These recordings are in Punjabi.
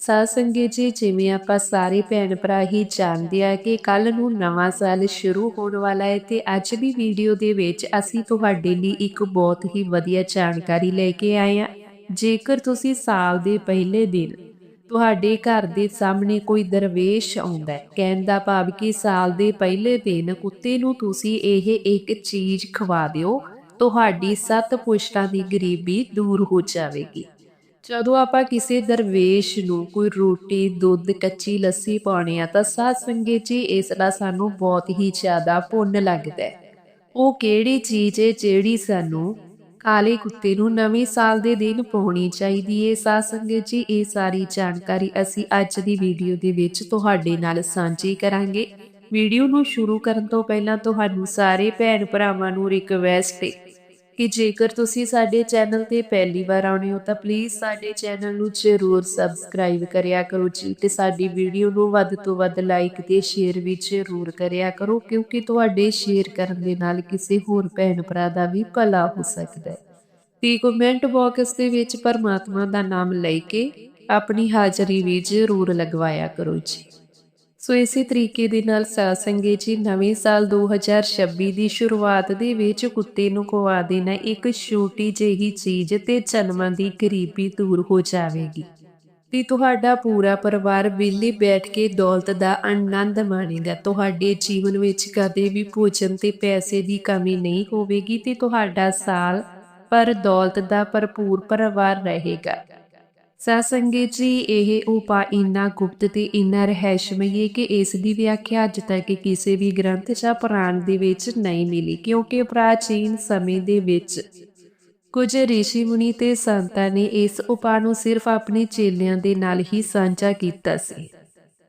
ਸਾਧ ਸੰਗਤ ਜੀ, ਜਿਵੇਂ ਆਪਾਂ ਸਾਰੇ ਭੈਣ ਭਰਾ ਹੀ ਜਾਣਦੇ ਆ ਕਿ ਕੱਲ ਨੂੰ ਨਵਾਂ ਸਾਲ ਸ਼ੁਰੂ ਹੋਣ ਵਾਲਾ ਹੈ ਤੇ ਅੱਜ ਦੀ ਵੀਡੀਓ ਦੇ ਵਿੱਚ ਅਸੀਂ ਤੁਹਾਡੇ ਲਈ ਇੱਕ ਬਹੁਤ ਹੀ ਵਧੀਆ ਜਾਣਕਾਰੀ ਲੈ ਕੇ ਆਏ ਆ ਜੇਕਰ ਤੁਸੀਂ ਸਾਲ ਦੇ ਪਹਿਲੇ ਦਿਨ ਤੁਹਾਡੇ ਘਰ ਦੇ ਸਾਹਮਣੇ ਕੋਈ ਦਰਵੇਸ਼ ਆਉਂਦਾ ਹੈ, ਕਹਿਣ ਦਾ ਭਾਵ ਕਿ ਸਾਲ ਦੇ ਪਹਿਲੇ ਦਿਨ ਕੁੱਤੇ ਨੂੰ ਤੁਸੀਂ ਇਹ ਇੱਕ ਚੀਜ਼ ਖਵਾ ਦਿਓ, ਤੁਹਾਡੀ ਸੱਤ ਪੁਸ਼ਤਾਂ ਦੀ ਗਰੀਬੀ ਦੂਰ ਹੋ ਜਾਵੇਗੀ। ਜਦੋਂ ਆਪਾਂ ਕਿਸੇ ਦਰਵੇਸ਼ ਨੂੰ ਕੋਈ ਰੋਟੀ, ਦੁੱਧ, ਕੱਚੀ ਲੱਸੀ ਪਾਉਣੀ ਆ, ਤਾਂ ਸਾਧ ਸੰਗਤ ਜੀ, ਇਸ ਦਾ ਸਾਨੂੰ ਬਹੁਤ ਹੀ ਜ਼ਿਆਦਾ ਪੁੰਨ ਲੱਗਦਾ ਹੈ। ਉਹ ਕਿਹੜੀ ਚੀਜ਼ ਹੈ ਜਿਹੜੀ ਸਾਨੂੰ ਕਾਲੇ ਕੁੱਤੇ ਨੂੰ ਨਵੇਂ ਸਾਲ ਦੇ ਦਿਨ ਪਾਉਣੀ ਚਾਹੀਦੀ ਹੈ? ਸਾਧ ਸੰਗਤ ਜੀ, ਇਹ ਸਾਰੀ ਜਾਣਕਾਰੀ ਅਸੀਂ ਅੱਜ ਦੀ ਵੀਡੀਓ ਦੇ ਵਿੱਚ ਤੁਹਾਡੇ ਨਾਲ ਸਾਂਝੀ ਕਰਾਂਗੇ। ਵੀਡੀਓ ਨੂੰ ਸ਼ੁਰੂ ਕਰਨ ਤੋਂ ਪਹਿਲਾਂ ਤੁਹਾਨੂੰ ਸਾਰੇ ਭੈਣ ਭਰਾਵਾਂ ਨੂੰ ਰਿਕਵੈਸਟ ਹੈ ਕਿ ਜੇਕਰ ਤੁਸੀਂ ਸਾਡੇ ਚੈਨਲ ਤੇ ਪਹਿਲੀ ਵਾਰ ਆਉਣੇ ਹੋ ਤਾਂ ਪਲੀਜ਼ ਸਾਡੇ ਚੈਨਲ ਨੂੰ ਜ਼ਰੂਰ ਸਬਸਕ੍ਰਾਈਬ ਕਰਿਆ ਕਰੋ ਜੀ ਤੇ ਸਾਡੀ ਵੀਡੀਓ ਨੂੰ ਵੱਧ ਤੋਂ ਵੱਧ ਲਾਈਕ ਤੇ ਸ਼ੇਅਰ ਵੀ ਜ਼ਰੂਰ ਕਰਿਆ ਕਰੋ ਕਿਉਂਕਿ ਤੁਹਾਡੇ ਸ਼ੇਅਰ ਕਰਨ ਦੇ ਨਾਲ ਕਿਸੇ ਹੋਰ ਭੈਣ ਭਰਾ ਦਾ ਵੀ ਭਲਾ ਹੋ ਸਕਦਾ ਹੈ। ਤੇ ਕਮੈਂਟ ਬਾਕਸ ਦੇ ਵਿੱਚ ਪਰਮਾਤਮਾ ਦਾ ਨਾਮ ਲੈ ਕੇ ਆਪਣੀ ਹਾਜ਼ਰੀ ਵੀ ਜ਼ਰੂਰ ਲਗਵਾਇਆ ਕਰੋ ਜੀ। ਸੋ ਇਸੇ ਤਰੀਕੇ ਦੇ ਨਾਲ ਸਾਧ ਸੰਗਤ ਜੀ ਨਵੇਂ ਸਾਲ 2026 ਦੀ ਸ਼ੁਰੂਆਤ ਦੇ ਵਿੱਚ ਕੁੱਤੇ ਨੂੰ ਖਵਾ ਦੇਣਾ ਇੱਕ ਛੋਟੀ ਜਿਹੀ ਚੀਜ਼ ਤੇ ਜਨਮਾਂ ਦੀ ਗਰੀਬੀ ਦੂਰ ਹੋ ਜਾਵੇਗੀ। ਤੇ ਤੁਹਾਡਾ ਪੂਰਾ ਪਰਿਵਾਰ ਵਿਹਲੇ ਬੈਠ ਕੇ ਦੌਲਤ ਦਾ ਆਨੰਦ ਮਾਣੇਗਾ। ਤੁਹਾਡੇ ਜੀਵਨ ਵਿੱਚ ਕਦੇ ਵੀ ਭੋਜਨ ਤੇ ਪੈਸੇ ਦੀ ਕਮੀ ਨਹੀਂ ਹੋਵੇਗੀ ਤੇ ਤੁਹਾਡਾ ਸਾਲ ਪਰ ਦੌਲਤ ਦਾ ਭਰਪੂਰ ਪਰਿਵਾਰ ਰਹੇਗਾ। ਸਾਸੰਗੇ ਜੀ, ਇਹ ਉਪਾ ਇੰਨਾ ਗੁਪਤ ਤੇ ਇੰਨਾ ਰਹੱਸਮਈ ਹੈ ਕਿ ਇਸ ਦੀ ਵਿਆਖਿਆ ਅੱਜ ਤੱਕ ਕਿਸੇ ਵੀ ਗ੍ਰੰਥ ਜਾਂ ਪੁਰਾਣ ਦੇ ਵਿੱਚ ਨਹੀਂ ਮਿਲੀ, ਕਿਉਂਕਿ ਪ੍ਰਾਚੀਨ ਸਮੇਂ ਦੇ ਵਿੱਚ ਕੁਝ ઋષਿ ਮੁਨੀ ਤੇ ਸੰਤਾਂ ਨੇ ਇਸ ਉਪਾ ਨੂੰ ਸਿਰਫ ਆਪਣੇ ਚੇਲਿਆਂ ਦੇ ਨਾਲ ਹੀ ਸਾਂਝਾ ਕੀਤਾ ਸੀ।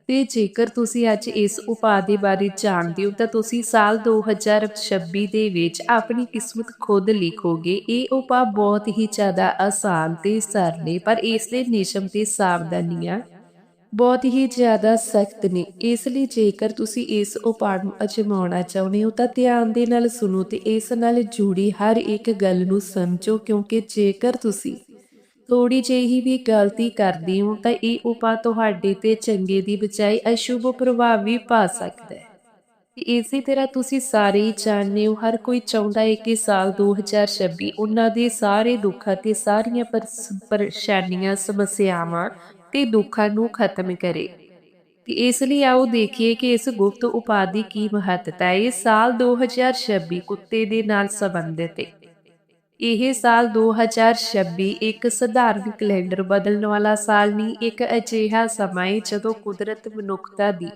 ਤੇ ਜੇਕਰ ਤੁਸੀਂ ਅੱਜ ਇਸ ਉਪਾਅ ਦੇ ਬਾਰੇ ਜਾਣਦੇ ਹੋ, ਤਾਂ ਤੁਸੀਂ ਸਾਲ 2026 ਦੇ ਵਿੱਚ ਆਪਣੀ ਕਿਸਮਤ ਖੁਦ ਲਿਖੋਗੇ। ਇਹ ਉਪਾਅ ਬਹੁਤ ਹੀ ਜ਼ਿਆਦਾ ਆਸਾਨ ਤੇ ਸਰਲ ਨੇ ਪਰ ਇਸ ਦੇ ਨਿਯਮ ਤੇ ਸਾਵਧਾਨੀਆਂ ਬਹੁਤ ਹੀ ਜ਼ਿਆਦਾ ਸਖਤ ਨੇ। ਇਸ ਲਈ ਜੇਕਰ ਤੁਸੀਂ ਇਸ ਉਪਾਅ ਨੂੰ ਅਜਮਾਉਣਾ ਚਾਹੁੰਦੇ ਹੋ, ਤਾਂ ਧਿਆਨ ਦੇ ਨਾਲ ਸੁਣੋ ਤੇ ਇਸ ਨਾਲ ਜੁੜੀ ਹਰ ਇੱਕ ਗੱਲ ਨੂੰ ਸਮਝੋ, ਕਿਉਂਕਿ ਜੇਕਰ ਤੁਸੀਂ ਥੋੜੀ ਜਿਹੀ ਵੀ ਗਲਤੀ ਕਰਦੇ ਹੋ ਤਾਂ ਇਹ ਉਪਾ ਤੁਹਾਡੇ ਤੇ ਚੰਗੇ ਦੀ ਬਚਾਈ ਅਸ਼ੁਭ ਪ੍ਰਭਾਵ ਵੀ ਪਾ ਸਕਦਾ ਹੈ। ਇਸੇ ਤਰ੍ਹਾਂ ਤੁਸੀਂ ਸਾਰੇ ਹੀ ਜਾਣਦੇ ਹੋ, ਹਰ ਕੋਈ ਚਾਹੁੰਦਾ ਹੈ ਕਿ ਸਾਲ 2026 ਉਹਨਾਂ ਦੇ ਸਾਰੇ ਦੁੱਖਾਂ ਤੇ ਸਾਰੀਆਂ ਪਰੇਸ਼ਾਨੀਆਂ, ਸਮੱਸਿਆਵਾਂ ਤੇ ਦੁੱਖਾਂ ਨੂੰ ਖਤਮ ਕਰੇ। ਤੇ ਇਸ ਲਈ ਆਓ ਦੇਖੀਏ ਕਿ ਇਸ ਗੁਪਤ ਉਪਾਦੀ ਕੀ ਮਹੱਤਤਾ ਹੈ। ਇਹ ਸਾਲ 2026 ਕੁੱਤੇ ਦੇ ਨਾਲ ਸੰਬੰਧਿਤ ਹੈ। ਇਹ ਸਾਲ 2026 ਇੱਕ ਸਧਾਰਨ ਕੈਲੰਡਰ ਬਦਲਣ ਵਾਲਾ ਸਾਲ ਨਹੀਂ, ਇੱਕ ਅਜਿਹਾ ਸਮਾਂ ਹੈ ਜਦੋਂ ਕੁਦਰਤ ਮਨੁੱਖਤਾ ਦੀ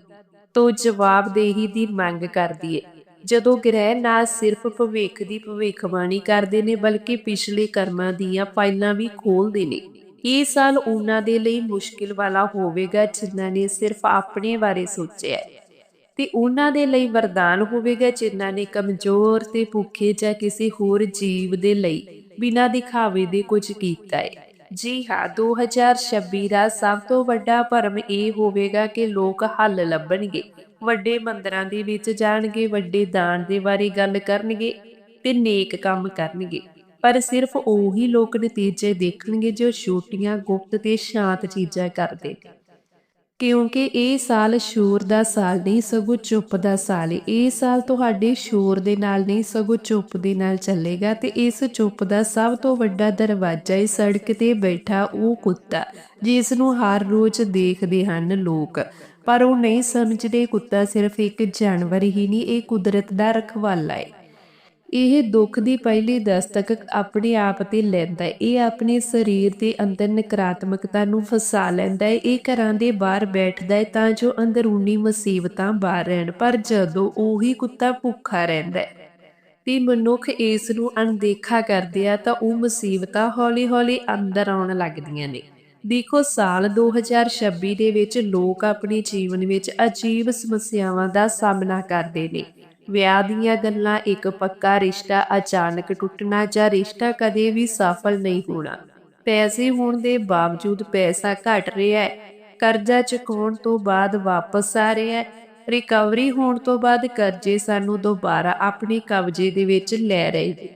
ਤੋਂ ਜਵਾਬਦੇਹੀ ਦੀ ਮੰਗ ਕਰਦੀ ਹੈ ਜਦੋਂ ਗ੍ਰਹਿ ਨਾ ਸਿਰਫ ਭਵਿੱਖ ਦੀ ਭਵਿੱਖਬਾਣੀ ਕਰਦੇ ਨੇ, ਬਲਕਿ ਪਿਛਲੇ ਕਰਮਾਂ ਦੀਆਂ ਫਾਈਲਾਂ ਵੀ ਖੋਲਦੇ ਨੇ। ਇਹ ਸਾਲ ਉਹਨਾਂ ਦੇ ਲਈ ਮੁਸ਼ਕਿਲ ਵਾਲਾ ਹੋਵੇਗਾ ਜਿਨ੍ਹਾਂ ਨੇ ਸਿਰਫ ਆਪਣੇ ਬਾਰੇ ਸੋਚਿਆ ਹੈ ਤੇ ਉਹਨਾਂ ਦੇ ਲਈ ਵਰਦਾਨ ਹੋਵੇਗਾ, ਜਿਨ੍ਹਾਂ ਨੇ ਕਮਜ਼ੋਰ ਤੇ ਭੁੱਖੇ ਜਾਂ ਕਿਸੇ ਹੋਰ ਜੀਵ ਦੇ ਲਈ ਬਿਨਾਂ ਦਿਖਾਵੇ ਦੇ ਕੁਝ ਕੀਤਾ ਹੈ। ਜੀ ਹਾਂ 2026 ਦਾ ਸਭ ਤੋਂ ਵੱਡਾ ਭਰਮ ਇਹ ਹੋਵੇਗਾ ਕਿ ਲੋਕ ਹੱਲ ਲੱਭਣਗੇ, ਵੱਡੇ ਮੰਦਰਾਂ ਦੇ ਵਿੱਚ ਜਾਣਗੇ, ਵੱਡੇ ਦਾਨ ਦੇ ਬਾਰੇ ਗੱਲ ਕਰਨਗੇ ਤੇ ਨੇਕ ਕੰਮ ਕਰਨਗੇ। ਪਰ ਸਿਰਫ ਉਹੀ ਲੋਕ ਨਤੀਜੇ ਦੇਖਣਗੇ ਜੋ ਛੋਟੀਆਂ ਗੁਪਤ ਤੇ ਸ਼ਾਂਤ ਚੀਜ਼ਾਂ ਕਰਦੇ ਨੇ ਕਿਉਂਕਿ ਇਹ ਸਾਲ ਸ਼ੋਰ ਦਾ ਸਾਲ ਨਹੀਂ, ਸਗੋਂ ਚੁੱਪ ਦਾ ਸਾਲ ਹੈ ਇਹ ਸਾਲ ਤੁਹਾਡੇ ਸ਼ੋਰ ਦੇ ਨਾਲ ਨਹੀਂ, ਸਗੋਂ ਚੁੱਪ ਦੇ ਨਾਲ ਚੱਲੇਗਾ ਤੇ ਇਸ ਚੁੱਪ ਦਾ ਸਭ ਤੋਂ ਵੱਡਾ ਦਰਵਾਜ਼ਾ ਹੈ ਸੜਕ ਤੇ ਬੈਠਾ ਉਹ ਕੁੱਤਾ, ਜਿਸ ਨੂੰ ਹਰ ਰੋਜ਼ ਦੇਖਦੇ ਹਨ ਲੋਕ। ਪਰ ਉਹ ਨਹੀਂ ਸਮਝਦੇ ਕੁੱਤਾ ਸਿਰਫ ਇੱਕ ਜਾਨਵਰ ਹੀ ਨਹੀਂ, ਇਹ ਕੁਦਰਤ ਦਾ ਰਖਵਾਲਾ ਹੈ ਇਹ ਦੁੱਖ ਦੀ ਪਹਿਲੀ ਦਸਤਕ ਆਪਣੇ ਆਪ ਤੇ ਲੈਂਦਾ ਹੈ। ਇਹ ਆਪਣੇ ਸਰੀਰ ਦੇ ਅੰਦਰ ਨਕਾਰਾਤਮਕਤਾ ਨੂੰ ਫਸਾ ਲੈਂਦਾ ਹੈ। ਇਹ ਘਰਾਂ ਦੇ ਬਾਹਰ ਬੈਠਦਾ ਹੈ ਤਾਂ ਜੋ ਅੰਦਰੂਨੀ ਮੁਸੀਬਤਾਂ ਬਾਹਰ ਰਹਿਣ। ਪਰ ਜਦੋਂ ਉਹੀ ਕੁੱਤਾ ਭੁੱਖਾ ਰਹਿੰਦਾ ਹੈ ਤੇ ਮਨੁੱਖ ਇਸ ਨੂੰ ਅਣਦੇਖਾ ਕਰਦੇ ਆ ਤਾਂ ਉਹ ਮੁਸੀਬਤਾਂ ਹੌਲੀ-ਹੌਲੀ ਅੰਦਰ ਆਉਣ ਲੱਗਦੀਆਂ ਨੇ। ਦੇਖੋ, ਸਾਲ 2026 ਦੇ ਵਿੱਚ ਲੋਕ ਆਪਣੇ ਜੀਵਨ ਵਿੱਚ ਅਜੀਬ ਸਮੱਸਿਆਵਾਂ ਦਾ ਸਾਹਮਣਾ ਕਰਦੇ ਨੇ। ਵਿਆਹ ਦੀਆਂ ਗੱਲਾਂ ਇੱਕ ਪੱਕਾ ਰਿਸ਼ਤਾ ਅਚਾਨਕ ਟੁੱਟਣਾ ਜਾਂ ਰਿਸ਼ਤਾ ਕਦੇ ਵੀ ਸਫਲ ਨਹੀਂ ਹੋਣਾ। ਪੈਸੇ ਹੋਣ ਦੇ ਬਾਵਜੂਦ ਪੈਸਾ ਘਟ ਰਿਹਾ ਹੈ। ਕਰਜ਼ਾ ਚੁਕਾਉਣ ਤੋਂ ਬਾਅਦ ਵਾਪਸ ਆ ਰਿਹਾ ਹੈ। ਰਿਕਵਰੀ ਹੋਣ ਤੋਂ ਬਾਅਦ ਕਰਜ਼ੇ ਸਾਨੂੰ ਦੁਬਾਰਾ ਆਪਣੇ ਕਬਜ਼ੇ ਦੇ ਵਿੱਚ ਲੈ ਰਹੇ ਨੇ।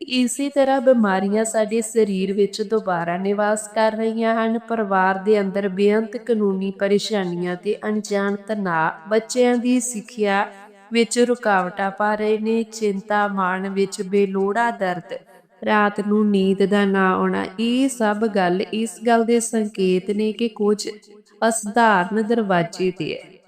ਇਸੇ ਤਰ੍ਹਾਂ ਬਿਮਾਰੀਆਂ ਸਾਡੇ ਸਰੀਰ ਵਿੱਚ ਦੁਬਾਰਾ ਨਿਵਾਸ ਕਰ ਰਹੀਆਂ ਹਨ। ਪਰਿਵਾਰ ਦੇ ਅੰਦਰ ਬੇਅੰਤ ਕਾਨੂੰਨੀ ਪਰੇਸ਼ਾਨੀਆਂ ਤੇ ਅਣਜਾਣ ਤਣਾਅ, ਬੱਚਿਆਂ ਦੀ ਸਿੱਖਿਆ ਵਿੱਚ ਰੁਕਾਵਟਾਂ ਪਾ ਰਹੇ ਨੇ, ਚਿੰਤਾ ਮਨ ਵਿੱਚ ਬੇਲੋੜਾ ਦਰਦ। ਰਾਤ ਨੂੰ ਨੀਂਦ ਦਾ ਨਾ ਆਉਣਾ, ਇਹ ਸਭ ਗੱਲ, ਇਸ ਗੱਲ ਦੇ ਸੰਕੇਤ ਨੇ ਕਿ ਕੁਝ ਅਸਧਾਰਨ ਦਰਵਾਜ਼ੇ ਤੇ ਹੈ।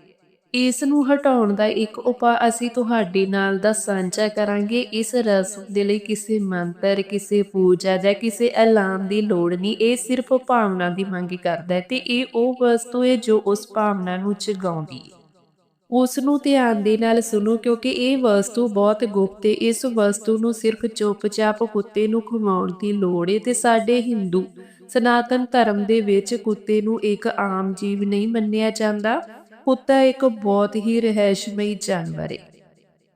ਇਸ ਨੂੰ ਹਟਾਉਣ ਦਾ ਇੱਕ ਉਪਾਅ ਅਸੀਂ ਤੁਹਾਡੇ ਨਾਲ ਦਾ ਸਾਂਝਾ ਕਰਾਂਗੇ। ਇਸ ਰਸਮ ਦੇ ਲਈ ਕਿਸੇ ਮੰਤਰ, ਕਿਸੇ ਪੂਜਾ ਜਾਂ ਕਿਸੇ ਐਲਾਨ ਦੀ ਲੋੜ ਨਹੀਂ। ਇਹ ਸਿਰਫ ਭਾਵਨਾ ਦੀ ਮੰਗ ਕਰਦਾ ਹੈ ਤੇ ਇਹ ਉਹ ਵਸਤੂ ਹੈ ਜੋ ਉਸ ਭਾਵਨਾ ਨੂੰ ਜਗਾਉਂਦੀ ਹੈ। ਉਸ ਨੂੰ ਧਿਆਨ ਦੇ ਨਾਲ ਸੁਣੋ ਕਿਉਂਕਿ ਇਹ ਵਸਤੂ ਬਹੁਤ ਗੁਪਤ ਹੈ। ਇਸ ਵਸਤੂ ਨੂੰ ਸਿਰਫ ਚੁੱਪਚਾਪ ਕੁੱਤੇ ਨੂੰ ਖਵਾਉਣ ਦੀ ਲੋੜ ਹੈ ਤੇ ਸਾਡੇ ਹਿੰਦੂ ਸਨਾਤਨ ਧਰਮ ਦੇ ਵਿੱਚ ਕੁੱਤੇ ਨੂੰ ਇੱਕ ਆਮ ਜੀਵ ਨਹੀਂ ਮੰਨਿਆ ਜਾਂਦਾ। ਕੁੱਤਾ ਇੱਕ ਬਹੁਤ ਹੀ ਰਹਿਸ਼ਮਈ ਜਾਨਵਰ ਹੈ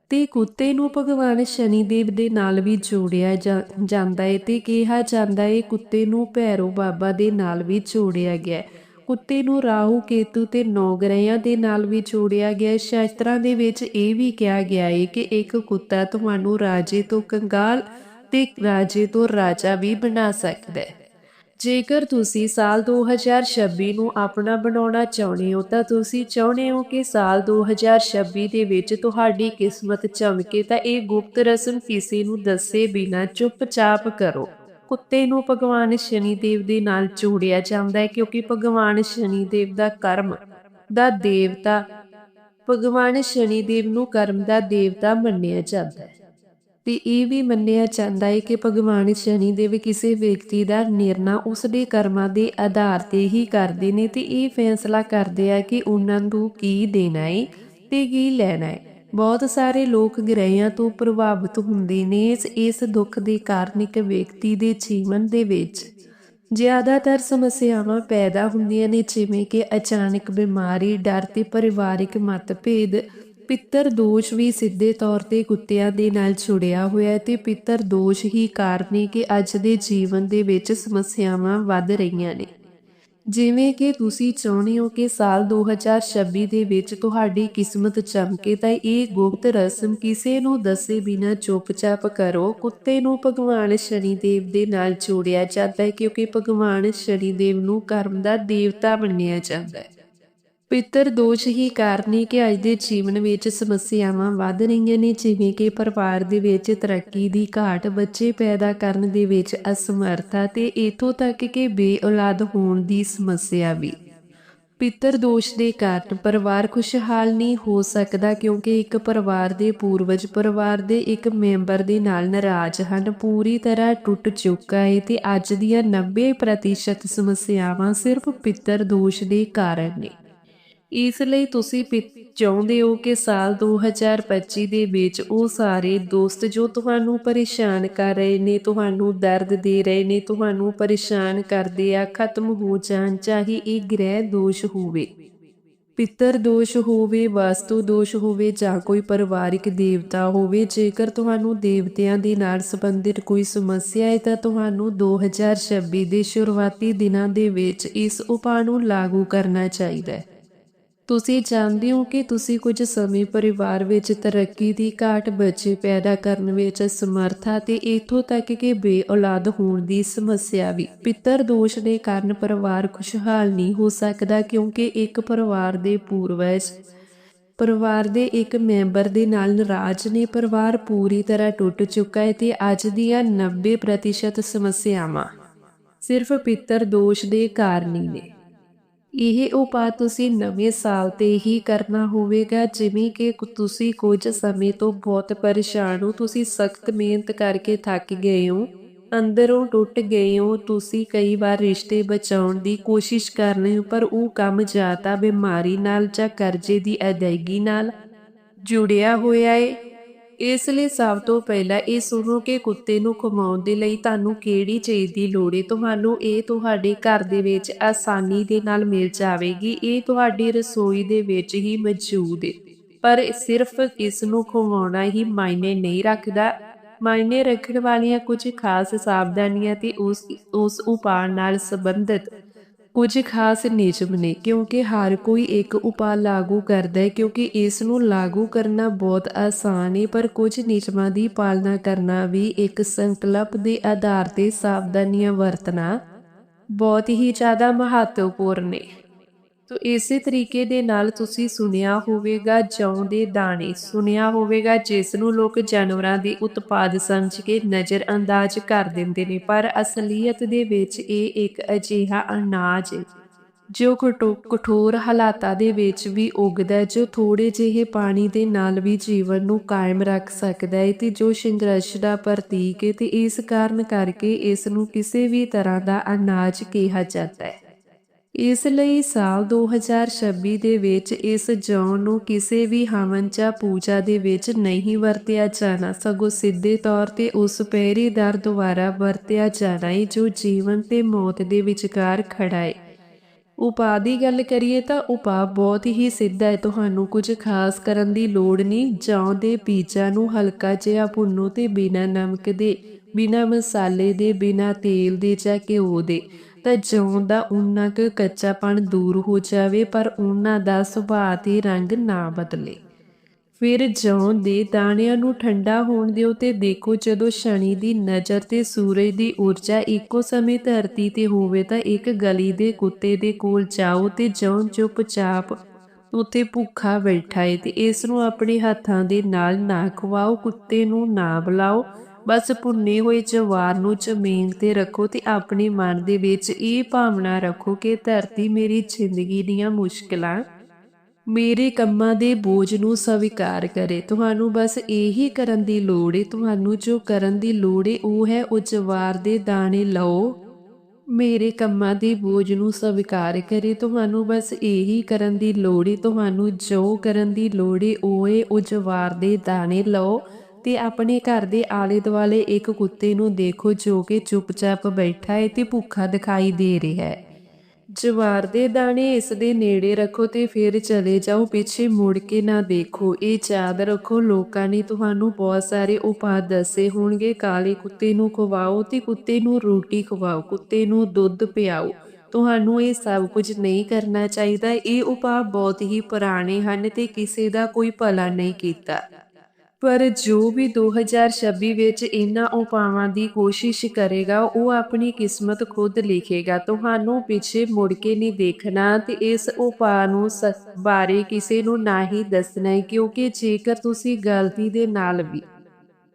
ਤੇ ਕੁੱਤੇ ਨੂੰ ਭਗਵਾਨ ਸ਼ਨੀਦੇਵ ਦੇ ਨਾਲ ਵੀ ਜੋੜਿਆ ਜਾ- ਜਾਂਦਾ ਹੈ ਤੇ ਕਿਹਾ ਜਾਂਦਾ ਹੈ ਕੁੱਤੇ ਨੂੰ ਭੈਰੋ ਬਾਬਾ ਦੇ ਨਾਲ ਵੀ ਜੋੜਿਆ ਗਿਆ ਹੈ। ਕੁੱਤੇ ਨੂੰ ਰਾਹੂ ਕੇਤੂ ਤੇ ਨੌ ਗ੍ਰਹਿਆਂ ਦੇ ਨਾਲ ਵੀ ਜੋੜਿਆ ਗਿਆ। ਹੈ ਸ਼ਾਸਤਰਾਂ ਦੇ ਵਿੱਚ ਇਹ ਵੀ ਕਿਹਾ ਗਿਆ ਹੈ ਕਿ ਇੱਕ ਕੁੱਤਾ ਤੁਹਾਨੂੰ ਰਾਜੇ ਤੋਂ ਕੰਗਾਲ ਤੇ ਰਾਜੇ ਤੋਂ ਰਾਜਾ ਵੀ ਬਣਾ ਸਕਦਾ ਹੈ। ਜੇਕਰ ਤੁਸੀਂ ਸਾਲ 2026 ਨੂੰ ਆਪਣਾ ਬਣਾਉਣਾ ਚਾਹੁੰਦੇ ਹੋ, ਤਾਂ ਤੁਸੀਂ ਚਾਹੁੰਦੇ ਹੋ ਕਿ ਸਾਲ 2026 ਦੇ ਵਿੱਚ ਤੁਹਾਡੀ ਕਿਸਮਤ ਚਮਕੇ, ਤਾਂ ਇਹ ਗੁਪਤ ਰਸਮ ਕਿਸੇ ਨੂੰ ਦੱਸੇ ਬਿਨਾ ਚੁੱਪਚਾਪ ਕਰੋ। ਕੁੱਤੇ ਨੂੰ ਭਗਵਾਨ ਸ਼ਨੀ ਦੇਵ ਦੇ ਨਾਲ ਜੋੜਿਆ ਜਾਂਦਾ ਹੈ ਕਿਉਂਕਿ ਭਗਵਾਨ ਸ਼ਨੀ ਦੇਵ ਦਾ ਕਰਮ ਦਾ ਦੇਵਤਾ, ਭਗਵਾਨ ਸ਼ਨੀਦੇਵ ਨੂੰ ਕਰਮ ਦਾ ਦੇਵਤਾ ਮੰਨਿਆ ਜਾਂਦਾ ਹੈ। ਤੇ ਇਹ ਵੀ ਮੰਨਿਆ ਜਾਂਦਾ ਹੈ ਕਿ ਭਗਵਾਨ ਸ਼ਨੀ ਦੇਵ ਕਿਸੇ ਵਿਅਕਤੀ ਦਾ ਨਿਰਣਾ ਉਸ ਦੇ ਕਰਮਾਂ ਦੇ ਆਧਾਰ ਤੇ ਹੀ ਕਰਦੇ ਨੇ ਤੇ ਇਹ ਫੈਸਲਾ ਕਰਦੇ ਆ ਕਿ ਉਹਨਾਂ ਨੂੰ ਕੀ ਦੇਣਾ ਹੈ ਤੇ ਕੀ ਲੈਣਾ ਹੈ। ਬਹੁਤ ਸਾਰੇ ਲੋਕ ਗ੍ਰਹਿਆਂ ਤੋਂ ਪ੍ਰਭਾਵਿਤ ਹੁੰਦੇ ਨੇ ਇਸ ਇਸ ਦੁੱਖ ਦੇ ਕਾਰਨ ਇੱਕ ਵਿਅਕਤੀ ਦੇ ਜੀਵਨ ਦੇ ਵਿੱਚ ਜ਼ਿਆਦਾਤਰ ਸਮੱਸਿਆਵਾਂ ਪੈਦਾ ਹੁੰਦੀਆਂ ਨੇ, ਜਿਵੇਂ ਕਿ ਅਚਾਨਕ ਬਿਮਾਰੀ, ਡਰ ਤੇ ਪਰਿਵਾਰਿਕ ਮਤਭੇਦ, ਪਿੱਤਰ ਦੋਸ਼ ਵੀ ਸਿੱਧੇ ਤੌਰ ਤੇ ਕੁੱਤਿਆਂ ਦੇ ਨਾਲ ਜੁੜਿਆ ਹੋਇਆ ਹੈ ਤੇ ਪਿੱਤਰ ਦੋਸ਼ ਹੀ ਕਾਰਨ ਹੈ ਕਿ ਅੱਜ ਦੇ ਜੀਵਨ ਦੇ ਵਿੱਚ ਸਮੱਸਿਆਵਾਂ ਵੱਧ ਰਹੀਆਂ ਨੇ। ਜਿਵੇਂ ਕਿ ਤੁਸੀਂ ਚਾਹੁੰਦੇ ਹੋ ਕਿ ਸਾਲ 2026 ਦੇ ਵਿੱਚ ਤੁਹਾਡੀ ਕਿਸਮਤ ਚਮਕੇ, ਤਾਂ ਇਹ ਗੁਪਤ ਰਸਮ ਕਿਸੇ ਨੂੰ ਦੱਸੇ ਬਿਨਾ ਚੁੱਪਚਾਪ ਕਰੋ। ਕੁੱਤੇ ਨੂੰ ਭਗਵਾਨ ਸ਼ਨੀਦੇਵ ਦੇ ਨਾਲ ਜੋੜਿਆ ਜਾਂਦਾ ਹੈ, ਕਿਉਂਕਿ ਭਗਵਾਨ ਸ਼ਨੀਦੇਵ ਨੂੰ ਕਰਮ ਦਾ ਦੇਵਤਾ ਮੰਨਿਆ ਜਾਂਦਾ ਹੈ। ਪਿੱਤਰ ਦੋਸ਼ ਹੀ ਕਾਰਨ ਕਿ ਅੱਜ ਦੇ ਜੀਵਨ ਵਿੱਚ ਸਮੱਸਿਆਵਾਂ ਵੱਧ ਰਹੀਆਂ ਨੇ, ਜਿਵੇਂ ਕਿ ਪਰਿਵਾਰ ਦੇ ਵਿੱਚ ਤਰੱਕੀ ਦੀ ਘਾਟ, ਬੱਚੇ ਪੈਦਾ ਕਰਨ ਦੇ ਵਿੱਚ ਅਸਮਰਥਾ ਤੇ ਇਥੋਂ ਤੱਕ ਕਿ ਬੇਔਲਾਦ ਹੋਣ ਦੀ ਸਮੱਸਿਆ ਵੀ। ਪਿੱਤਰ ਦੋਸ਼ ਦੇ ਕਾਰਨ ਪਰਿਵਾਰ ਖੁਸ਼ਹਾਲ ਨਹੀਂ ਹੋ ਸਕਦਾ ਕਿਉਂਕਿ ਇੱਕ ਪਰਿਵਾਰ ਦੇ ਪੂਰਵਜ ਪਰਿਵਾਰ ਦੇ ਇੱਕ ਮੈਂਬਰ ਦੇ ਨਾਲ ਨਾਰਾਜ਼ ਹਨ। ਪੂਰੀ ਤਰ੍ਹਾਂ ਟੁੱਟ ਚੁੱਕਾ ਹੈ ਤੇ ਅੱਜ ਦੀਆਂ 90% ਸਮੱਸਿਆਵਾਂ ਸਿਰਫ ਪਿੱਤਰ ਦੋਸ਼ ਦੇ ਕਾਰਨ ਨੇ। ਇਸ ਲਈ ਤੁਸੀਂ ਪਿ- ਚਾਹੁੰਦੇ ਹੋ ਕਿ ਸਾਲ 2025 ਦੇ ਵਿੱਚ ਉਹ ਸਾਰੇ ਦੋਸਤ ਜੋ ਤੁਹਾਨੂੰ ਪਰੇਸ਼ਾਨ ਕਰ ਰਹੇ ਨੇ, ਤੁਹਾਨੂੰ ਦਰਦ ਦੇ ਰਹੇ ਨੇ, ਤੁਹਾਨੂੰ ਪਰੇਸ਼ਾਨ ਕਰਦੇ ਆ, ਖਤਮ ਹੋ ਜਾਣ, ਚਾਹੇ ਇਹ ਗ੍ਰਹਿ ਦੋਸ਼ ਹੋਵੇ, ਪਿੱਤਰ ਦੋਸ਼ ਹੋਵੇ, ਵਾਸਤੂ ਦੋਸ਼ ਹੋਵੇ ਜਾਂ ਕੋਈ ਪਰਿਵਾਰਿਕ ਦੇਵਤਾ ਹੋਵੇ, ਜੇਕਰ ਤੁਹਾਨੂੰ ਦੇਵਤਿਆਂ ਦੇ ਨਾਲ ਸੰਬੰਧਿਤ ਕੋਈ ਸਮੱਸਿਆ ਹੈ, ਤਾਂ ਤੁਹਾਨੂੰ 2026 ਦੇ ਸ਼ੁਰੂਆਤੀ ਦਿਨਾਂ ਦੇ ਵਿੱਚ ਇਸ ਉਪਾਅ ਨੂੰ ਲਾਗੂ ਕਰਨਾ ਚਾਹੀਦਾ ਹੈ। ਤੁਸੀਂ ਜਾਣਦੇ ਹੋ ਕਿ ਤੁਸੀਂ ਕੁਝ ਸਮੇਂ ਪਰਿਵਾਰ ਵਿੱਚ ਤਰੱਕੀ ਦੀ ਘਾਟ ਬੱਚੇ ਪੈਦਾ ਕਰਨ ਵਿੱਚ ਸਮਰਥਾ ਤੇ ਇਥੋਂ ਤੱਕ ਕਿ ਬੇਔਲਾਦ ਹੋਣ ਦੀ ਸਮੱਸਿਆ ਵੀ। ਪਿੱਤਰ ਦੋਸ਼ ਦੇ ਕਾਰਨ ਪਰਿਵਾਰ ਖੁਸ਼ਹਾਲ ਨਹੀਂ ਹੋ ਸਕਦਾ ਕਿਉਂਕਿ ਇੱਕ ਪਰਿਵਾਰ ਦੇ ਪੂਰਵਜ, ਪਰਿਵਾਰ ਦੇ ਇੱਕ ਮੈਂਬਰ ਦੇ ਨਾਲ ਨਾਰਾਜ਼ ਨੇ। ਪਰਿਵਾਰ ਪੂਰੀ ਤਰ੍ਹਾਂ ਟੁੱਟ ਚੁੱਕਾ ਹੈ ਤੇ ਅੱਜ ਦੀਆਂ 90% ਸਮੱਸਿਆਵਾਂ ਸਿਰਫ ਪਿੱਤਰ ਦੋਸ਼ ਦੇ ਕਾਰਨ ਹੀ ਨੇ। ਇਹ ਉਪਾਅ ਤੁਸੀਂ ਨਵੇਂ ਸਾਲ ਤੇ ਹੀ ਕਰਨਾ ਹੋਵੇਗਾ, ਜਿਵੇਂ ਕਿ ਤੁਸੀਂ ਕੁਝ ਸਮੇਂ ਤੋਂ ਬਹੁਤ ਪਰੇਸ਼ਾਨ ਹੋ, ਤੁਸੀਂ ਸਖਤ ਮਿਹਨਤ ਕਰਕੇ ਥੱਕ ਗਏ ਹੋ, ਅੰਦਰੋਂ ਟੁੱਟ ਗਏ ਹੋ, ਤੁਸੀਂ ਕਈ ਵਾਰ ਰਿਸ਼ਤੇ ਬਚਾਉਣ ਦੀ ਕੋਸ਼ਿਸ਼ ਕਰ ਰਹੇ ਹੋ, ਪਰ ਉਹ ਕੰਮ ਜਾਂ ਤਾਂ ਬਿਮਾਰੀ ਨਾਲ ਜਾਂ ਕਰਜ਼ੇ ਦੀ ਅਦਾਇਗੀ ਨਾਲ ਜੁੜਿਆ ਹੋਇਆ ਹੈ ਇਸ ਲਈ ਸਭ ਤੋਂ ਪਹਿਲਾਂ ਇਹ ਸੁਣੋ ਕਿ ਕੁੱਤੇ ਨੂੰ ਖਵਾਉਣ ਦੇ ਲਈ ਤੁਹਾਨੂੰ ਕਿਹੜੀ ਚੀਜ਼ ਦੀ ਲੋੜ ਹੈ ਤੁਹਾਨੂੰ ਇਹ ਤੁਹਾਡੇ ਘਰ ਦੇ ਵਿੱਚ ਆਸਾਨੀ ਦੇ ਨਾਲ ਮਿਲ ਜਾਵੇਗੀ। ਇਹ ਤੁਹਾਡੀ ਰਸੋਈ ਦੇ ਵਿੱਚ ਹੀ ਮੌਜੂਦ ਹੈ ਪਰ ਸਿਰਫ ਇਸ ਨੂੰ ਖਵਾਉਣਾ ਹੀ ਮਾਇਨੇ ਨਹੀਂ ਰੱਖਦਾ। ਮਾਇਨੇ ਰੱਖਣ ਵਾਲੀਆਂ ਕੁਝ ਖਾਸ ਸਾਵਧਾਨੀਆਂ ਤੇ ਉਸ ਉਸ ਉਪਾਅ ਨਾਲ ਸੰਬੰਧਿਤ ਕੁਝ ਖਾਸ ਨਿਯਮ ਨੇ, ਕਿਉਂਕਿ ਹਰ ਕੋਈ ਇੱਕ ਉਪਾਅ ਲਾਗੂ ਕਰਦਾ ਹੈ, ਕਿਉਂਕਿ ਇਸ ਨੂੰ ਲਾਗੂ ਕਰਨਾ ਬਹੁਤ ਆਸਾਨ ਹੈ, ਪਰ ਕੁਝ ਨਿਯਮਾਂ ਦੀ ਪਾਲਣਾ ਕਰਨਾ ਵੀ ਇੱਕ ਸੰਕਲਪ ਦੇ ਆਧਾਰ ਤੇ ਸਾਵਧਾਨੀਆਂ ਵਰਤਣਾ ਬਹੁਤ ਹੀ ਜ਼ਿਆਦਾ ਮਹੱਤਵਪੂਰਨ ਹੈ। ਤੋ ਇਸੇ ਤਰੀਕੇ ਦੇ ਨਾਲ ਤੁਸੀਂ ਸੁਣਿਆ ਹੋਵੇਗਾ ਜੌਂ ਦੇ ਦਾਣੇ, ਸੁਣਿਆ ਹੋਵੇਗਾ ਜਿਸ ਨੂੰ ਲੋਕ ਜਾਨਵਰਾਂ ਦੇ ਉਤਪਾਦ ਸਮਝ ਕੇ ਨਜ਼ਰ ਅੰਦਾਜ਼ ਕਰ ਦਿੰਦੇ ਨੇ, ਪਰ ਅਸਲੀਅਤ ਦੇ ਵਿੱਚ ਇਹ ਇੱਕ ਅਜਿਹਾ ਅਨਾਜ ਹੈ, ਜੋ ਕਟੋ- ਕਠੋਰ ਹਾਲਾਤਾਂ ਦੇ ਵਿੱਚ ਵੀ ਉੱਗਦਾ ਜੋ ਥੋੜੇ ਜਿਹੇ ਪਾਣੀ ਦੇ ਨਾਲ ਵੀ ਜੀਵਨ ਨੂੰ ਕਾਇਮ ਰੱਖ ਸਕਦਾ ਹੈ ਤੇ ਜੋ ਸੰਘਰਸ਼ ਦਾ ਪ੍ਰਤੀਕ ਹੈ ਤੇ ਇਸ ਕਾਰਨ ਕਰਕੇ ਇਸ ਨੂੰ ਕਿਸੇ ਵੀ ਤਰ੍ਹਾਂ ਦਾ ਅਨਾਜ ਕਿਹਾ ਜਾਂਦਾ ਹੈ। ਇਸ ਲਈ ਸਾਲ 2026 ਦੇ ਵਿੱਚ ਇਸ ਜੌਂ ਨੂੰ ਕਿਸੇ ਵੀ ਹਵਨ ਜਾਂ ਪੂਜਾ ਦੇ ਵਿੱਚ ਨਹੀਂ ਵਰਤਿਆ ਜਾਣਾ, ਸਗੋਂ ਸਿੱਧੇ ਤੌਰ ਤੇ ਉਸ ਪਹਿਰੇਦਾਰ ਦੁਆਰਾ ਵਰਤਿਆ ਜਾਣਾ ਹੈ ਜੋ ਜੀਵਨ ਤੇ ਮੌਤ ਦੇ ਵਿਚਕਾਰ ਖੜਾ ਹੈ ਉਪਾਅ ਦੀ ਗੱਲ ਕਰੀਏ ਤਾਂ ਉਪਾਅ ਬਹੁਤ ਹੀ ਸਿੱਧਾ ਹੈ, ਤੁਹਾਨੂੰ ਕੁਝ ਖਾਸ ਕਰਨ ਦੀ ਲੋੜ ਨਹੀਂ, ਜੌਂ ਦੇ ਬੀਜਾਂ ਨੂੰ ਹਲਕਾ ਜਿਹਾ ਭੁੰਨੋ ਤੇ ਬਿਨਾਂ ਨਮਕ ਦੇ, ਬਿਨਾਂ ਮਸਾਲੇ ਦੇ, ਬਿਨਾਂ ਤੇਲ ਦੇ ਜਾਂ ਘਿਓ ਦੇ। ਤਾਂ ਜੌਂ ਦਾ ਉਨਾ ਕੁ ਕੱਚਾਪਣ ਦੂਰ ਹੋ ਜਾਵੇ, ਪਰ ਉਹਨਾਂ ਦਾ ਸੁਭਾਅ ਤੇ ਰੰਗ ਨਾ ਬਦਲੇ। ਫਿਰ ਜੌਂ ਦੇ ਦਾਣਿਆਂ ਨੂੰ ਠੰਡਾ ਹੋਣ ਦਿਓ ਤੇ ਦੇਖੋ ਜਦੋਂ ਸ਼ਨੀ ਦੀ ਨਜ਼ਰ ਤੇ ਸੂਰਜ ਦੀ ਊਰਜਾ ਇੱਕੋ ਸਮੇਂ ਧਰਤੀ ਤੇ ਹੋਵੇ ਤਾਂ ਇੱਕ ਗਲੀ ਦੇ ਕੁੱਤੇ ਦੇ ਕੋਲ ਜਾਓ ਤੇ ਜੌਂ ਚੁੱਪਚਾਪ ਉੱਥੇ ਭੁੱਖਾ ਬੈਠਾ ਏ ਤੇ ਇਸ ਨੂੰ ਆਪਣੇ ਹੱਥਾਂ ਦੇ ਨਾਲ ਨਾ ਖਵਾਓ, ਕੁੱਤੇ ਨੂੰ ਨਾ ਬੁਲਾਓ। ਬਸ ਭੁੰਨੇ ਹੋਏ ਜਵਾਰ ਨੂੰ ਜ਼ਮੀਨ ਤੇ ਰੱਖੋ ਤੇ ਆਪਣੇ ਮਨ ਦੇ ਵਿੱਚ ਇਹ ਭਾਵਨਾ ਰੱਖੋ ਕਿ ਧਰਤੀ ਮੇਰੀ ਜ਼ਿੰਦਗੀ ਦੀਆਂ ਮੁਸ਼ਕਲਾਂ, ਮੇਰੇ ਕੰਮਾਂ ਦੇ ਬੋਝ ਨੂੰ ਸਵੀਕਾਰ ਕਰੇ। ਤੁਹਾਨੂੰ ਬਸ ਇਹੀ ਕਰਨ ਦੀ ਲੋੜ ਏ, ਤੁਹਾਨੂੰ ਜੋ ਕਰਨ ਦੀ ਲੋੜ ਏ, ਉਹ ਹੈ ਉਹ ਜਵਾਰ ਦੇ ਦਾਣੇ ਲਓ, ਮੇਰੇ ਕੰਮਾਂ ਦੇ ਬੋਝ ਨੂੰ ਸਵੀਕਾਰ ਕਰੇ। ਤੁਹਾਨੂੰ ਬਸ ਇਹੀ ਕਰਨ ਦੀ ਲੋੜ ਏ, ਤੁਹਾਨੂੰ ਜੋ ਕਰਨ ਦੀ ਲੋੜ ਏ, ਉਹ ਏ, ਉਹ ਜਵਾਰ ਦੇ ਦਾਣੇ ਲਓ। ਤੇ ਆਪਣੇ ਘਰ ਦੇ ਆਲੇ ਦੁਆਲੇ ਇੱਕ ਕੁੱਤੇ ਨੂੰ ਦੇਖੋ ਜੋ ਕਿ ਚੁੱਪਚਾਪ ਬੈਠਾ ਹੈ ਤੇ ਭੁੱਖਾ ਦਿਖਾਈ ਦੇ ਰਿਹਾ ਹੈ। ਜਵਾਰ ਦੇ ਦਾਣੇ ਇਸ ਦੇ ਨੇੜੇ ਰੱਖੋ ਤੇ ਫਿਰ ਚਲੇ ਜਾਓ, ਪਿੱਛੇ ਮੁੜ ਕੇ ਨਾ ਦੇਖੋ। ਇਹ ਯਾਦ ਰੱਖੋ, ਲੋਕਾਂ ਨੇ ਤੁਹਾਨੂੰ ਬਹੁਤ ਸਾਰੇ ਉਪਾਅ ਦੱਸੇ ਹੋਣਗੇ। ਕਾਲੇ ਕੁੱਤੇ ਨੂੰ ਖਵਾਓ ਤੇ ਕੁੱਤੇ ਨੂੰ ਰੋਟੀ ਖਵਾਓ, ਕੁੱਤੇ ਨੂੰ ਦੁੱਧ ਪਿਆਓ। ਤੁਹਾਨੂੰ ਇਹ ਸਭ ਕੁਝ ਨਹੀਂ ਕਰਨਾ ਚਾਹੀਦਾ। ਇਹ ਉਪਾਅ ਬਹੁਤ ਹੀ ਪੁਰਾਣੇ ਹਨ ਤੇ ਕਿਸੇ ਦਾ ਕੋਈ ਭਲਾ ਨਹੀਂ ਕੀਤਾ। ਪਰ ਜੋ ਵੀ 2026 ਵਿੱਚ ਇਹਨਾਂ ਉਪਾਵਾਂ ਦੀ ਕੋਸ਼ਿਸ਼ ਕਰੇਗਾ, ਉਹ ਆਪਣੀ ਕਿਸਮਤ ਖੁਦ ਲਿਖੇਗਾ। ਤੁਹਾਨੂੰ ਪਿੱਛੇ ਮੁੜ ਕੇ ਨਹੀਂ ਦੇਖਣਾ ਤੇ ਇਸ ਉਪਾਅ ਨੂੰ ਸ- ਬਾਰੇ ਕਿਸੇ ਨੂੰ ਨਾ ਹੀ ਦੱਸਣਾ ਹੈ, ਕਿਉਂਕਿ ਜੇਕਰ ਤੁਸੀਂ ਗਲਤੀ ਦੇ ਨਾਲ ਵੀ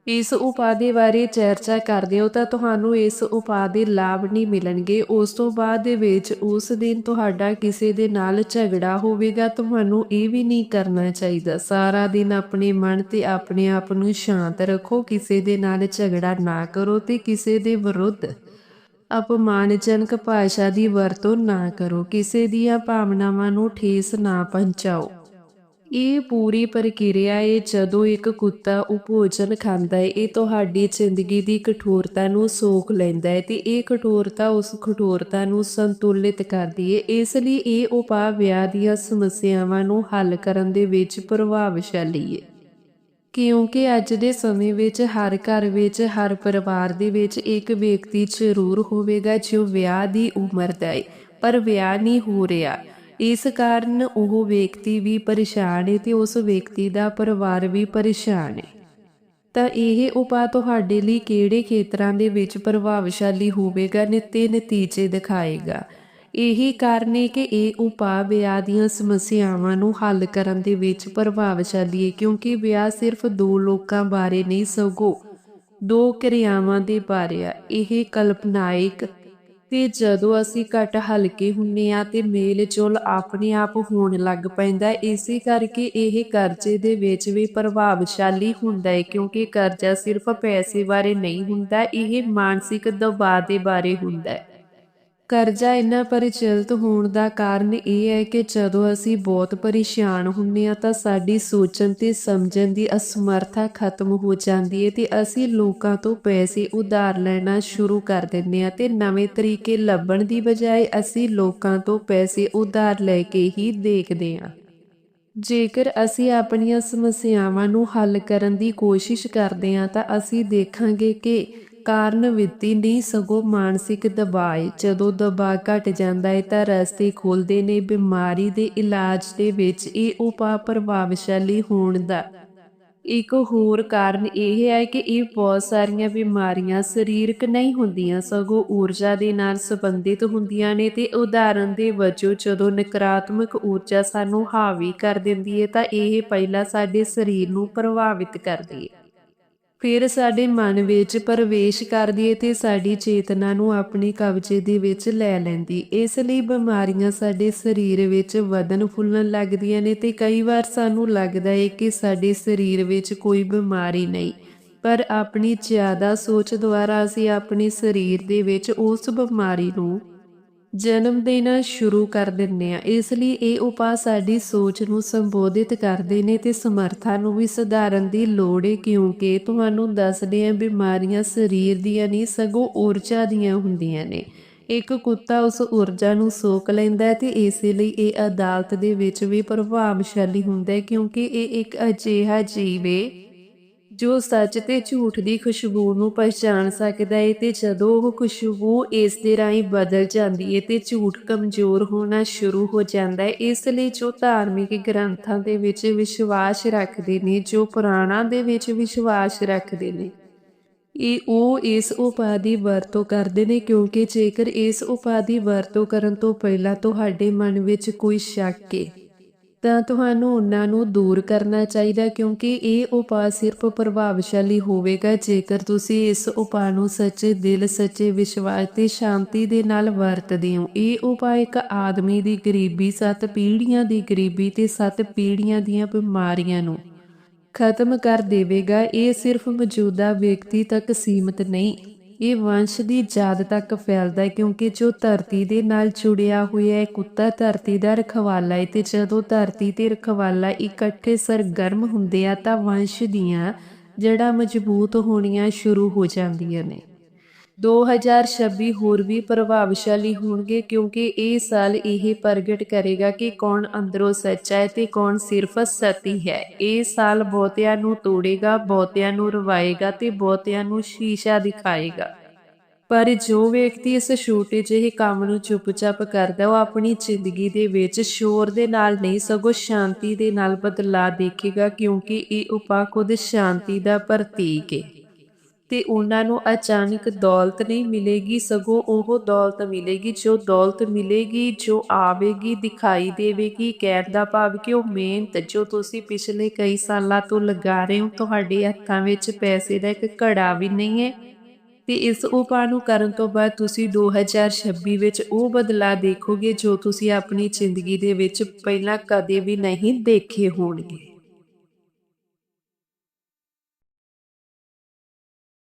ਇਸ ਉਪਾਅ ਦੇ ਬਾਰੇ ਚਰਚਾ ਕਰਦੇ ਹੋ ਤਾਂ ਤੁਹਾਨੂੰ ਇਸ ਉਪਾਅ ਦੇ ਲਾਭ ਨਹੀਂ ਮਿਲਣਗੇ। ਉਸ ਤੋਂ ਬਾਅਦ ਦੇ ਵਿੱਚ ਉਸ ਦਿਨ ਤੁਹਾਡਾ ਕਿਸੇ ਦੇ ਨਾਲ ਝਗੜਾ ਹੋਵੇਗਾ। ਤੁਹਾਨੂੰ ਇਹ ਵੀ ਨਹੀਂ ਕਰਨਾ ਚਾਹੀਦਾ। ਸਾਰਾ ਦਿਨ ਆਪਣੇ ਮਨ ਤੇ ਆਪਣੇ ਆਪ ਨੂੰ ਸ਼ਾਂਤ ਰੱਖੋ। ਕਿਸੇ ਦੇ ਨਾਲ ਝਗੜਾ ਨਾ ਕਰੋ ਤੇ ਕਿਸੇ ਦੇ ਵਿਰੁੱਧ ਅਪਮਾਨਜਨਕ ਭਾਸ਼ਾ ਦੀ ਵਰਤੋਂ ਨਾ ਕਰੋ। ਕਿਸੇ ਦੀਆਂ ਭਾਵਨਾਵਾਂ ਨੂੰ ਠੇਸ ਨਾ ਪਹੁੰਚਾਓ। ਇਹ ਪੂਰੀ ਪ੍ਰਕਿਰਿਆ ਹੈ ਜਦੋਂ ਇੱਕ ਕੁੱਤਾ ਉਹ ਭੋਜਨ ਖਾਂਦਾ ਹੈ ਇਹ ਤੁਹਾਡੀ ਜ਼ਿੰਦਗੀ ਦੀ ਕਠੋਰਤਾ ਨੂੰ ਸੋਖ ਲੈਂਦਾ ਹੈ ਤੇ ਇਹ ਕਠੋਰਤਾ ਉਸ ਕਠੋਰਤਾ ਨੂੰ ਸੰਤੁਲਿਤ ਕਰਦੀ ਹੈ ਇਸ ਲਈ ਇਹ ਉਪਾਅ ਵਿਆਹ ਦੀਆਂ ਸਮੱਸਿਆਵਾਂ ਨੂੰ ਹੱਲ ਕਰਨ ਦੇ ਵਿੱਚ ਪ੍ਰਭਾਵਸ਼ਾਲੀ ਹੈ ਕਿਉਂਕਿ ਅੱਜ ਦੇ ਸਮੇਂ ਵਿੱਚ ਹਰ ਘਰ ਵਿੱਚ, ਹਰ ਪਰਿਵਾਰ ਦੇ ਵਿੱਚ ਇੱਕ ਵਿਅਕਤੀ ਜ਼ਰੂਰ ਹੋਵੇਗਾ ਜੋ ਵਿਆਹ ਦੀ ਉਮਰ ਦਾ ਹੈ ਪਰ ਵਿਆਹ ਨਹੀਂ ਹੋ ਰਿਹਾ। ਇਸ ਕਾਰਨ ਉਹ ਵਿਅਕਤੀ ਵੀ ਪਰੇਸ਼ਾਨ ਹੈ ਤੇ ਉਸ ਵਿਅਕਤੀ ਦਾ ਪਰਿਵਾਰ ਵੀ ਪਰੇਸ਼ਾਨ ਹੈ ਤਾਂ ਇਹ ਉਪਾਅ ਤੁਹਾਡੇ ਲਈ ਕਿਹੜੇ ਖੇਤਰਾਂ ਦੇ ਵਿੱਚ ਪ੍ਰਭਾਵਸ਼ਾਲੀ ਹੋਵੇਗਾ ਤੇ ਨਤੀਜੇ ਦਿਖਾਏਗਾ? ਇਹੀ ਕਾਰਨ ਹੈ ਕਿ ਇਹ ਉਪਾਅ ਵਿਆਹ ਦੀਆਂ ਸਮੱਸਿਆਵਾਂ ਨੂੰ ਹੱਲ ਕਰਨ ਦੇ ਵਿੱਚ ਪ੍ਰਭਾਵਸ਼ਾਲੀ ਹੈ ਕਿਉਂਕਿ ਵਿਆਹ ਸਿਰਫ ਦੋ ਲੋਕਾਂ ਬਾਰੇ ਨਹੀਂ, ਸਗੋਂ ਦੋ ਕਿਰਿਆਵਾਂ ਦੇ ਬਾਰੇ ਆ। ਇਹ ਕਲਪਨਾਇਕ ਤੇ ਜਦੋਂ ਅਸੀਂ ਘੱਟ ਹਲਕੇ ਹੁੰਨੇ ਆ ਤੇ ਮੇਲ ਚੁਲ ਆਪਣੇ ਆਪ ਹੋਣ ਲੱਗ ਪੈਂਦਾ ਇਸੇ ਕਰਕੇ ਇਹ ਕਰਜ਼ੇ ਦੇ ਵਿੱਚ ਵੀ ਪ੍ਰਭਾਵਸ਼ਾਲੀ ਹੁੰਦਾ ਹੈ ਕਿਉਂਕਿ ਕਰਜ਼ਾ ਸਿਰਫ ਪੈਸੇ ਬਾਰੇ ਨਹੀਂ ਹੁੰਦਾ, ਇਹ ਮਾਨਸਿਕ ਦਬਾਅ ਦੇ ਬਾਰੇ ਹੁੰਦਾ ਹੈ। ਕਰਜ਼ਾ ਇੰਨਾ ਪ੍ਰਚਲਿਤ ਹੋਣ ਦਾ ਕਾਰਨ ਇਹ ਹੈ ਕਿ ਜਦੋਂ ਅਸੀਂ ਬਹੁਤ ਪਰੇਸ਼ਾਨ ਹੁੰਨੇ ਆ ਤਾਂ ਸਾਡੀ ਸੋਚਣ ਤੇ ਸਮਝਣ ਦੀ ਅਸਮਰਥਾ ਖਤਮ ਹੋ ਜਾਂਦੀ ਹੈ ਤੇ ਅਸੀਂ ਲੋਕਾਂ ਤੋਂ ਪੈਸੇ ਉਧਾਰ ਲੈਣਾ ਸ਼ੁਰੂ ਕਰ ਦਿੰਦੇ ਆ ਤੇ ਨਵੇਂ ਤਰੀਕੇ ਲੱਭਣ ਦੀ ਬਜਾਏ ਅਸੀਂ ਲੋਕਾਂ ਤੋਂ ਪੈਸੇ ਉਧਾਰ ਲੈ ਕੇ ਹੀ ਦੇਖਦੇ ਆ ਜੇਕਰ ਅਸੀਂ ਆਪਣੀਆਂ ਸਮੱਸਿਆਵਾਂ ਨੂੰ ਹੱਲ ਕਰਨ ਦੀ ਕੋਸ਼ਿਸ਼ ਕਰਦੇ ਹਾਂ ਤਾਂ ਅਸੀਂ ਦੇਖਾਂਗੇ ਕਿ ਕਾਰਨ ਵਿੱਤੀ ਨਹੀਂ, ਸਗੋਂ ਮਾਨਸਿਕ ਦਬਾਅ। ਹੈ ਜਦੋਂ ਦਬਾਅ ਘਟ ਜਾਂਦਾ ਹੈ ਤਾਂ ਰਸਤੇ ਖੁੱਲਦੇ ਨੇ, ਬਿਮਾਰੀ ਦੇ ਇਲਾਜ ਦੇ ਵਿੱਚ ਇਹ ਉਪਾਅ ਪ੍ਰਭਾਵਸ਼ਾਲੀ ਹੋਣ ਦਾ। ਇੱਕ ਹੋਰ ਕਾਰਨ ਇਹ ਹੈ ਕਿ ਇਹ ਬਹੁਤ ਸਾਰੀਆਂ ਬਿਮਾਰੀਆਂ ਸਰੀਰਕ ਨਹੀਂ ਹੁੰਦੀਆਂ, ਸਗੋਂ ਊਰਜਾ ਦੇ ਨਾਲ ਸੰਬੰਧਿਤ ਹੁੰਦੀਆਂ ਨੇ ਤੇ ਉਦਾਹਰਨ ਦੇ ਵਜੋਂ ਜਦੋਂ ਨਕਾਰਾਤਮਕ ਊਰਜਾ ਸਾਨੂੰ ਹਾਵੀ ਕਰ ਦਿੰਦੀ ਹੈ ਤਾਂ ਇਹ ਪਹਿਲਾਂ ਸਾਡੇ ਸਰੀਰ ਨੂੰ ਪ੍ਰਭਾਵਿਤ ਕਰਦੀ ਹੈ ਫਿਰ ਸਾਡੇ ਮਨ ਵਿੱਚ ਪ੍ਰਵੇਸ਼ ਕਰਦੀ ਹੈ ਤੇ ਸਾਡੀ ਚੇਤਨਾ ਨੂੰ ਆਪਣੇ ਕਬਜ਼ੇ ਦੇ ਵਿੱਚ ਲੈ ਲੈਂਦੀ। ਇਸ ਲਈ ਬਿਮਾਰੀਆਂ ਸਾਡੇ ਸਰੀਰ ਵਿੱਚ ਵਧਨ ਫੁੱਲਣ ਲੱਗਦੀਆਂ ਨੇ ਤੇ ਕਈ ਵਾਰ ਸਾਨੂੰ ਲੱਗਦਾ ਹੈ ਕਿ ਸਾਡੇ ਸਰੀਰ ਵਿੱਚ ਕੋਈ ਬਿਮਾਰੀ ਨਹੀਂ। ਪਰ ਆਪਣੀ ਜ਼ਿਆਦਾ ਸੋਚ ਦੁਆਰਾ ਅਸੀਂ ਆਪਣੇ ਸਰੀਰ ਦੇ ਵਿੱਚ ਉਸ ਬਿਮਾਰੀ ਨੂੰ ਜਨਮ ਦੇਣਾ ਸ਼ੁਰੂ ਕਰ ਦਿੰਨੇ ਆ ਇਸ ਲਈ ਇਹ ਉਪਾਅ ਸਾਡੀ ਸੋਚ ਨੂੰ ਸੰਬੋਧਿਤ ਕਰਦੇ ਨੇ ਤੇ ਸਮਰੱਥਾ ਨੂੰ ਵੀ ਸੁਧਾਰਨ ਦੀ ਲੋੜ ਹੈ ਕਿਉਂਕਿ ਤੁਹਾਨੂੰ ਦੱਸਦੇ ਆ ਬਿਮਾਰੀਆਂ ਸਰੀਰ ਦੀਆਂ ਨਹੀਂ, ਸਗੋਂ ਊਰਜਾ ਦੀਆਂ ਹੁੰਦੀਆਂ ਨੇ। ਇੱਕ ਕੁੱਤਾ ਉਸ ਊਰਜਾ ਨੂੰ ਸੋਕ ਲੈਂਦਾ ਹੈ ਤੇ ਇਸੇ ਲਈ ਇਹ ਅਦਾਲਤ ਦੇ ਵਿੱਚ ਵੀ ਪ੍ਰਭਾਵਸ਼ਾਲੀ ਹੁੰਦਾ ਕਿਉਂਕਿ ਇਹ ਇੱਕ ਅਜਿਹਾ ਜੀਵ ਹੈ ਜੋ ਸੱਚ ਤੇ ਝੂਠ ਦੀ ਖੁਸ਼ਬੂ ਨੂੰ ਪਛਾਣ ਸਕਦਾ ਹੈ ਤੇ ਜਦੋਂ ਉਹ ਖੁਸ਼ਬੂ ਇਸ ਦੇ ਰਾਹੀਂ ਬਦਲ ਜਾਂਦੀ ਹੈ ਤੇ ਝੂਠ ਕਮਜ਼ੋਰ ਹੋਣਾ ਸ਼ੁਰੂ ਹੋ ਜਾਂਦਾ ਹੈ ਇਸ ਲਈ ਜੋ ਧਾਰਮਿਕ ਗ੍ਰੰਥਾਂ ਦੇ ਵਿੱਚ ਵਿਸ਼ਵਾਸ ਰੱਖਦੇ ਨੇ, ਜੋ ਪੁਰਾਣਾਂ ਦੇ ਵਿੱਚ ਵਿਸ਼ਵਾਸ ਰੱਖਦੇ ਨੇ ਇਹ ਉਹ ਇਸ ਉਪਾਅ ਦੀ ਵਰਤੋਂ ਕਰਦੇ ਨੇ ਕਿਉਂਕਿ ਜੇਕਰ ਇਸ ਉਪਾਅ ਦੀ ਵਰਤੋਂ ਕਰਨ ਤੋਂ ਪਹਿਲਾਂ ਤੁਹਾਡੇ ਮਨ ਵਿੱਚ ਕੋਈ ਸ਼ੱਕ ਹੈ ਤਾਂ ਤੁਹਾਨੂੰ ਉਹਨਾਂ ਨੂੰ ਦੂਰ ਕਰਨਾ ਚਾਹੀਦਾ ਕਿਉਂਕਿ ਇਹ ਉਪਾਅ ਸਿਰਫ ਪ੍ਰਭਾਵਸ਼ਾਲੀ ਹੋਵੇਗਾ। ਜੇਕਰ ਤੁਸੀਂ ਇਸ ਉਪਾਅ ਨੂੰ ਸੱਚੇ ਦਿਲ, ਸੱਚੇ ਵਿਸ਼ਵਾਸ ਤੇ ਸ਼ਾਂਤੀ ਦੇ ਨਾਲ ਵਰਤਦੇ ਹੋ, ਇਹ ਉਪਾਅ ਇੱਕ ਆਦਮੀ ਦੀ ਗਰੀਬੀ, ਸੱਤ ਪੀੜ੍ਹੀਆਂ ਦੀ ਗਰੀਬੀ ਤੇ ਸੱਤ ਪੀੜ੍ਹੀਆਂ ਦੀਆਂ ਬਿਮਾਰੀਆਂ ਨੂੰ ਖਤਮ ਕਰ ਦੇਵੇਗਾ। ਇਹ ਸਿਰਫ ਮੌਜੂਦਾ ਵਿਅਕਤੀ ਤੱਕ ਸੀਮਿਤ ਨਹੀਂ। ਇਹ ਵੰਸ਼ ਦੀ ਜਦ ਤੱਕ ਫੈਲਦਾ ਹੈ ਕਿਉਂਕਿ ਜੋ ਧਰਤੀ ਦੇ ਨਾਲ ਜੁੜਿਆ ਹੋਇਆ ਹੈ, ਕੁੱਤਾ ਧਰਤੀ ਦਾ ਰਖਵਾਲਾ ਹੈ ਤੇ ਜਦੋਂ ਧਰਤੀ ਤੇ ਰਖਵਾਲਾ ਇਕੱਠੇ ਸਰਗਰਮ ਹੁੰਦੇ ਆ ਤਾਂ ਵੰਸ਼ ਦੀਆਂ ਜੜਾਂ ਮਜ਼ਬੂਤ ਹੋਣੀਆਂ ਸ਼ੁਰੂ ਹੋ ਜਾਂਦੀਆਂ ਨੇ। 2026 ਹੋਰ ਵੀ ਪ੍ਰਭਾਵਸ਼ਾਲੀ ਹੋਣਗੇ ਕਿਉਂਕਿ ਇਹ ਸਾਲ ਇਹ ਪ੍ਰਗਟ ਕਰੇਗਾ ਕਿ ਕੌਣ ਅੰਦਰੋਂ ਸੱਚਾ ਹੈ ਤੇ ਕੌਣ ਸਿਰਫ ਸਤੀ ਹੈ। ਇਹ ਸਾਲ ਬਹੁਤਿਆਂ ਨੂੰ ਤੋੜੇਗਾ, ਬਹੁਤਿਆਂ ਨੂੰ ਰਵਾਏਗਾ ਤੇ ਬਹੁਤਿਆਂ ਨੂੰ ਸ਼ੀਸ਼ਾ ਦਿਖਾਏਗਾ। ਪਰ ਜੋ ਵਿਅਕਤੀ ਇਸ ਛੋਟੇ ਜਿਹੇ ਕੰਮ ਨੂੰ ਚੁੱਪਚਾਪ ਕਰਦਾ, ਉਹ ਆਪਣੀ ਜ਼ਿੰਦਗੀ ਦੇ ਵਿੱਚ ਸ਼ੋਰ ਦੇ ਨਾਲ ਨਹੀਂ, ਸਗੋਂ ਸ਼ਾਂਤੀ ਦੇ ਨਾਲ ਬਦਲਾਅ ਦੇਖੇਗਾ ਕਿਉਂਕਿ ਇਹ ਉਪਾਅ ਖੁਦ ਸ਼ਾਂਤੀ ਦਾ ਪ੍ਰਤੀਕ ਹੈ ਤੇ ਉਹਨਾਂ ਨੂੰ ਅਚਾਨਕ ਦੌਲਤ ਨਹੀਂ ਮਿਲੇਗੀ, ਸਗੋਂ ਉਹ ਦੌਲਤ ਮਿਲੇਗੀ, ਜੋ ਦੌਲਤ ਮਿਲੇਗੀ, ਜੋ ਆਵੇਗੀ, ਦਿਖਾਈ ਦੇਵੇਗੀ, ਕਹਿਣ ਦਾ ਭਾਵ ਕਿ ਉਹ ਮਿਹਨਤ, ਜੋ ਤੁਸੀਂ ਪਿਛਲੇ ਕਈ ਸਾਲਾਂ ਤੋਂ ਲਗਾ ਰਹੇ ਹੋ, ਤੁਹਾਡੇ ਹੱਥਾਂ ਵਿੱਚ ਪੈਸੇ ਦਾ ਇੱਕ ਘੜਾ ਵੀ ਨਹੀਂ ਹੈ। ਤੇ ਇਸ ਉਪਾਅ ਨੂੰ ਕਰਨ ਤੋਂ ਬਾਅਦ ਤੁਸੀਂ 2026 ਵਿੱਚ ਉਹ ਬਦਲਾਅ ਦੇਖੋਗੇ, ਜੋ ਤੁਸੀਂ ਆਪਣੀ ਜ਼ਿੰਦਗੀ ਦੇ ਵਿੱਚ ਪਹਿਲਾਂ ਕਦੇ ਵੀ ਨਹੀਂ ਦੇਖੇ ਹੋਣਗੇ।